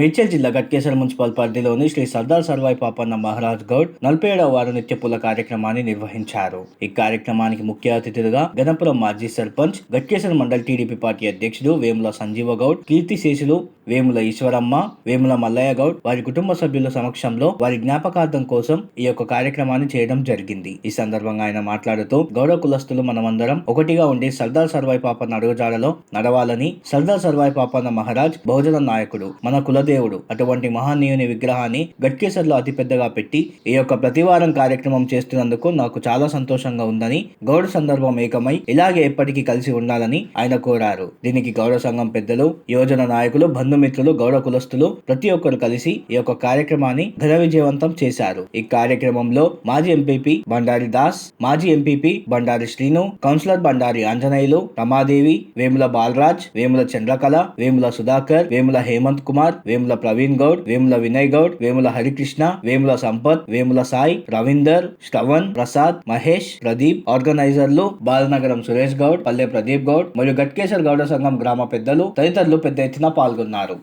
మేడ్చల్ జిల్లా గట్కేసర్ మున్సిపల్ పరిధిలోని శ్రీ సర్దార్ సర్వాయి పాపన్న మహారాజ్ గౌడ్ నలభై ఏడవ వారు నిత్య పూల కార్యక్రమాన్ని నిర్వహించారు. ఈ కార్యక్రమానికి ముఖ్య అతిథులుగా గణపురం మాజీ సర్పంచ్ గట్కేసర్ మండల్ టీడీపీ పార్టీ అధ్యక్షుడు వేముల సంజీవ గౌడ్ కీర్తి శేషులు వేముల ఈశ్వరమ్మ వేముల మల్లయ్య గౌడ్ వారి కుటుంబ సభ్యుల సమక్షంలో వారి జ్ఞాపకార్థం కోసం ఈ యొక్క కార్యక్రమాన్ని చేయడం జరిగింది. ఈ సందర్భంగా ఆయన మాట్లాడుతూ గౌడ కులస్తులు మనమందరం ఒకటిగా ఉండి సర్దార్ సర్వాయి పాపన్న అడుగుజాడలో నడవాలని సర్దార్ సర్వాయి పాపన్న మహారాజ్ బహుజన నాయకుడు మన కులదేవుడు అటువంటి మహానీయుని విగ్రహాన్ని గట్కేసర్లో అతిపెద్దగా పెట్టి ఈ యొక్క ప్రతివారం కార్యక్రమం చేస్తున్నందుకు నాకు చాలా సంతోషంగా ఉందని గౌడ సందర్భం ఏకమై ఇలాగే ఎప్పటికీ కలిసి ఉండాలని ఆయన కోరారు. దీనికి గౌడ సంఘం పెద్దలు యువజన నాయకులు బంధుమిత్రులు గౌడ కులస్తులు ప్రతి ఒక్కరు కలిసి ఈ యొక్క కార్యక్రమాన్ని ఘన విజయవంతం చేశారు. ఈ కార్యక్రమంలో మాజీ ఎంపీపీ బండారి దాస్ మాజీ ఎంపీపీ బండారి శ్రీను కౌన్సిలర్ బండారి ఆంజనేయులు రమాదేవి వేముల బాలరాజ్ వేముల చంద్రకళ వేముల సుధాకర్ వేముల హేమంత్ కుమార్ వేముల ప్రవీణ్ గౌడ్ వేముల వినయ్ గౌడ్ వేముల హరికృష్ణ వేముల సంపత్ వేముల సాయి రవీందర్ శ్రవణ్ ప్రసాద్ మహేష్ ప్రదీప్ ఆర్గనైజర్లు బాలనగరం సురేష్ గౌడ్ పల్లె ప్రదీప్ గౌడ్ మరియు గట్కేశ్వర్ గౌడ సంఘం గ్రామ పెద్దలు తదితరులు పెద్ద ఎత్తున పాల్గొన్నారు.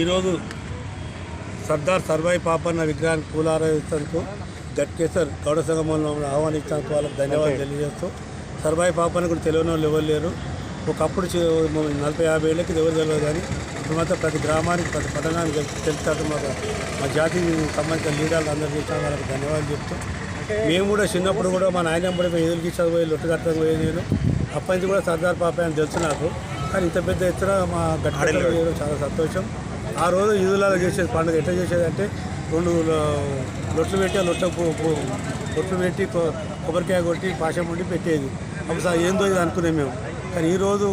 ఈరోజు సర్దార్ సర్వాయి పాపన్న విగ్రహాన్ని పూలారాధించేందుకు గట్కేసర్ గౌడ సంగమంలో ఆహ్వానించడానికి వాళ్ళకి ధన్యవాదాలు తెలియజేస్తూ సర్వాయి పాపన్న కూడా తెలియని వాళ్ళు ఎవరు లేరు. ఒకప్పుడు చే- నలభై యాభై ఏళ్ళకి ఎవరు తెలియదు కానీ ఇప్పుడు మాత్రం ప్రతి గ్రామానికి ప్రతి పట్టణానికి తెలు- తెలుస్తారు మా మా జాతికి సంబంధించిన లీడర్లు అందరూ చేసిన వాళ్ళకి ధన్యవాదాలు చెప్తూ మేము కూడా చిన్నప్పుడు కూడా మా నాయన కూడా మేము ఎదురుకి చదిపోయి లొట్టు కట్టడం పోయి నేను. అప్పటి నుంచి కూడా సర్దార్ పాప అని తెలుసు నాకు. కానీ ఇంత పెద్ద ఎత్తున మా గట్టిలో చేయడం చాలా సంతోషం. ఆ రోజు ఈదులాగా చేసేది పండుగ ఎట్లా చేసేది అంటే రెండు లొట్లు పెట్టి ఆ లొట్ల లొట్లు పెట్టి కొ- కొబ్బరికాయ కొట్టి పాశం ఉండి పెట్టేది. అప్పుడు సార్ ఏందో ఇది అనుకునే మేము. కానీ ఈరోజు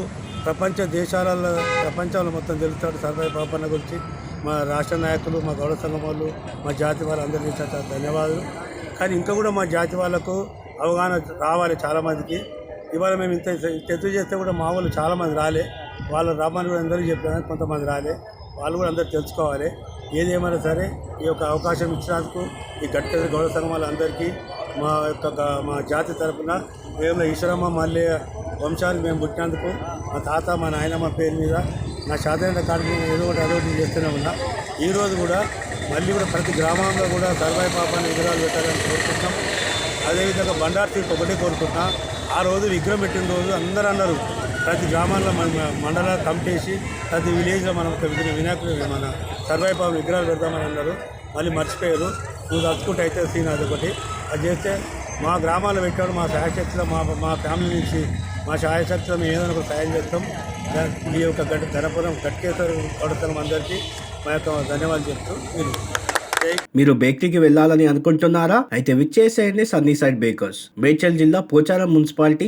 ప్రపంచ దేశాలలో ప్రపంచంలో మొత్తం తెలుస్తాడు సర్వే పాపన్న గురించి. మా రాష్ట్ర నాయకులు మా గౌడ సంఘం వాళ్ళు మా జాతి వాళ్ళందరినీ చాలా ధన్యవాదాలు. కానీ ఇంకా కూడా మా జాతి వాళ్ళకు అవగాహన రావాలి చాలామందికి. ఇవాళ మేము ఇంత ఇంత చేస్తే కూడా మా వాళ్ళు చాలామంది రాలే. వాళ్ళు రమ్మని కూడా అందరూ చెప్పారు కొంతమంది రాలే. వాళ్ళు కూడా అందరూ తెలుసుకోవాలి. ఏదేమైనా సరే ఈ యొక్క అవకాశం ఇచ్చినందుకు ఈ గట్టిక గౌరవ సంఘం వాళ్ళందరికీ మా యొక్క మా జాతి తరఫున మేము ఈశ్వరమ్మ మళ్ళీ వంశాలు మేము పుట్టినందుకు మా తాత మా నాయనమ్మ పేరు మీద నా సాధారణ కార్యక్రమం ఏదో ఒకటి అదో ఒకటి చేస్తూనే ఉన్నా. ఈరోజు కూడా మళ్ళీ కూడా ప్రతి గ్రామంలో కూడా సర్వాయి పాపాన్ని విగ్రహాలు పెట్టాలని కోరుకుంటున్నాం. అదేవిధంగా బండారు తీర్పు ఒకటే కోరుకుంటున్నా. ఆ రోజు విగ్రహం పెట్టిన రోజు అందరూ అన్నారు ప్రతి గ్రామాల్లో మన మండల కమిటేసి ప్రతి విలేజ్లో మనం ఒక విగ్రహం వినాయకుడు మన సర్వాయి పాప విగ్రహాలు పెడతామని అన్నారు. మళ్ళీ మర్చిపోయారు. నువ్వు తలుచుకుంటే అయితే సీన్ అదొకటి అది చేస్తే మా గ్రామాల్లో పెట్టాడు మా సహాయశక్తిలో మా మా ఫ్యామిలీ నుంచి మా సహాయశక్తిలో మేము ఏదైనా ఒక సాయం చేస్తాం. ఈ యొక్క గట్ ధనపురం గట్కేశ్వర కొడతనం అందరికీ. మా యొక్క ధన్యవాదాలు చెప్తూ మీరు మీరు బేకరీకి వెళ్ళాలని అనుకుంటున్నారా? అయితే విచ్చేసేయండి సన్నీ సైడ్ బేకర్స్. మేడ్చల్ జిల్లా Pocharam municipality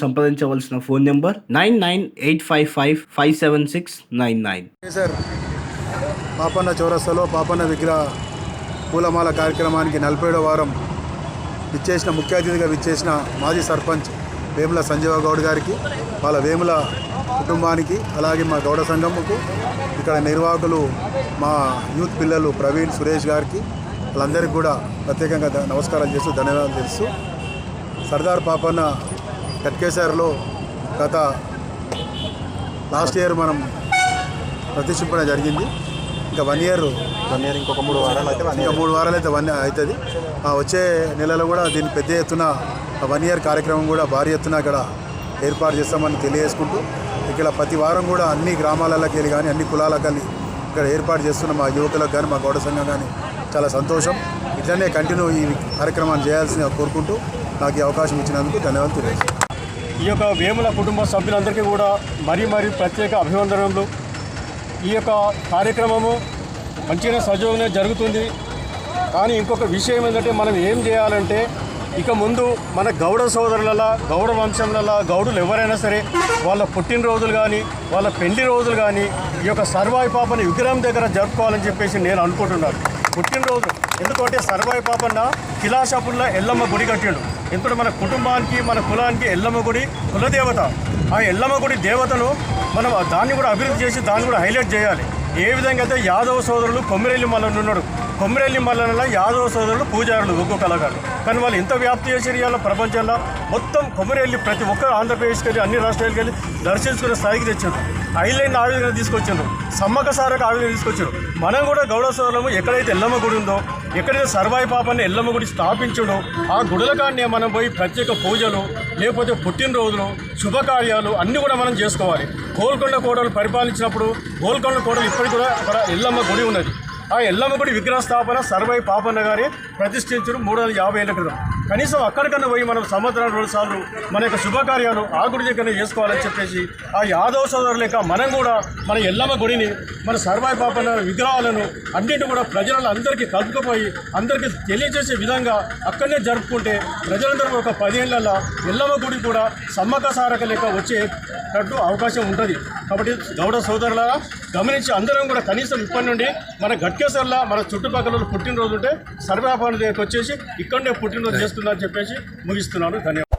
సంప్రదించవలసిన phone number nine nine eight five five five seven six nine nine. Sir Papanna చౌరస్తాలో పాపన్న విగ్రహ పూలమాల కార్యక్రమానికి నలభై ఏడో వారం విచ్చేసిన ముఖ్య అతిథిగా విచ్చేసిన మాజీ సర్పంచ్ వేముల సంజీవ గౌడ్ గారికి వాళ్ళ వేముల కుటుంబానికి అలాగే మా గౌడ సంఘముకు ఇక్కడ నిర్వాహకులు మా యూత్ పిల్లలు ప్రవీణ్ సురేష్ గారికి వాళ్ళందరికీ కూడా ప్రత్యేకంగా నమస్కారాలు చేస్తూ ధన్యవాదాలు తెలుస్తూ సర్దార్ పాపన్న కట్కేసార్లో గత లాస్ట్ ఇయర్ మనం ప్రతిష్ఠింపడం జరిగింది. ఇంకా వన్ ఇయర్ వన్ ఇయర్ ఇంకొక మూడు వారాలు అయితే ఇంకా మూడు వారాలు అయితే వన్ అవుతుంది. ఆ వచ్చే నెలలో కూడా దీన్ని పెద్ద ఎత్తున వన్ ఇయర్ కార్యక్రమం కూడా భారీ ఎత్తున ఇక్కడ ఏర్పాటు చేస్తామని తెలియజేసుకుంటూ ఇక్కడ ప్రతి వారం కూడా అన్ని గ్రామాలలోకి వెళ్ళి కానీ అన్ని కులాలకు వెళ్ళి ఇక్కడ ఏర్పాటు చేస్తున్న మా యువకులకు కానీ మా గౌడ సంఘం కానీ చాలా సంతోషం. ఇట్లనే కంటిన్యూ ఈ కార్యక్రమాన్ని చేయాల్సిన కోరుకుంటూ నాకు ఈ అవకాశం ఇచ్చినందుకు ధన్యవాదాలు తెలియజేస్తాను ఈ యొక్క వేముల కుటుంబ సభ్యులందరికీ కూడా మరీ మరీ ప్రత్యేక అభివందనలు ఈ యొక్క కార్యక్రమము మంచిగా సజీవంగా జరుగుతుంది. కానీ ఇంకొక విషయం ఏంటంటే మనం ఏం చేయాలంటే ఇక ముందు మన గౌడ సోదరుల గౌడ వంశంల గౌడులు ఎవరైనా సరే వాళ్ళ పుట్టినరోజులు కానీ వాళ్ళ పెళ్ళి రోజులు కానీ ఈ యొక్క సర్వాయి పాపని విగ్రహం దగ్గర జరుపుకోవాలని చెప్పేసి నేను అనుకుంటున్నాను. పుట్టినరోజు. ఎందుకంటే సర్వాయి పాపన్న కిలాషాపుల్లో ఎల్లమ్మ గుడి కట్టిండు. ఎందుకంటే మన కుటుంబానికి మన కులానికి ఎల్లమ్మ గుడి కులదేవత. ఆ ఎల్లమ్మ గుడి దేవతను మనం దాన్ని కూడా అభివృద్ధి చేసి దాన్ని కూడా హైలైట్ చేయాలి. ఏ విధంగా అయితే యాదవ సోదరులు కొమ్మిరెల్లి మల్లన్న ఉన్నాడు కొమ్మిరెల్లి మల్లన్నల యాదవ సోదరులు పూజారులు ఒక్కో కళాకారులు కానీ వాళ్ళు ఇంత వ్యాప్తి చేసి ఇవాళ ప్రపంచంలో మొత్తం కొమ్మిరెల్లి ప్రతి ఒక్కరు ఆంధ్రప్రదేశ్కి వెళ్ళి అన్ని రాష్ట్రాలకు వెళ్ళి దర్శించుకునే స్థాయికి తెచ్చారు ఐలైన్ ఆ విధంగా తీసుకొచ్చారు సమ్మక సారకు ఆ విధంగా తీసుకొచ్చారు మనం కూడా గౌడ సోదరులము ఎక్కడైతే ఎల్లమ్మ గుడి ఉందో ఎక్కడైతే సర్వాయి పాపాన్ని ఎల్లమ్మ గుడి స్థాపించడో ఆ గుడుల కాడనే మనం పోయి ప్రత్యేక పూజలు లేకపోతే పుట్టినరోజులు శుభకార్యాలు అన్నీ కూడా మనం చేసుకోవాలి. గోల్కొండ కోటలు పరిపాలించినప్పుడు గోల్కొండ కోడలు ఇప్పటికి కూడా అక్కడ ఎల్లమ్మ గుడి ఉన్నది. ఆ ఎల్లమ్మ గుడి విగ్రహ స్థాపన సర్వై పాపన్న గారి ప్రతిష్ఠించడం మూడు వందల యాభై ఏళ్ళ క్రితం. కనీసం అక్కడికన్నా పోయి మనం సంవత్సరాలు రెండు సార్లు మన యొక్క శుభకార్యాలు ఆ గుడి దగ్గరనే చేసుకోవాలని చెప్పేసి ఆ యాదవ సోదరుల యొక్క మనం కూడా మన ఎల్లమ్మ గుడిని మన సర్వాయి పాపన విగ్రహాలను అన్నింటి కూడా ప్రజలను అందరికీ కలుపుకుపోయి అందరికీ తెలియజేసే విధంగా అక్కడనే జరుపుకుంటే ప్రజలందరూ ఒక పదేళ్ళలో ఎల్లమ్మ గుడి కూడా సమ్మక సారక వచ్చే తట్టు అవకాశం ఉంటుంది. కాబట్టి గౌడ సోదరులారా గమనించి అందరం కూడా కనీసం ఇప్పటి నుండి మన గట్కేసర్లా మన చుట్టుపక్కల పుట్టినరోజు ఉంటే సర్వాపాన వచ్చేసి ఇక్కడనే పుట్టినరోజు చేస్తుందని చెప్పేసి ముగిస్తున్నాను. ధన్యవాదాలు.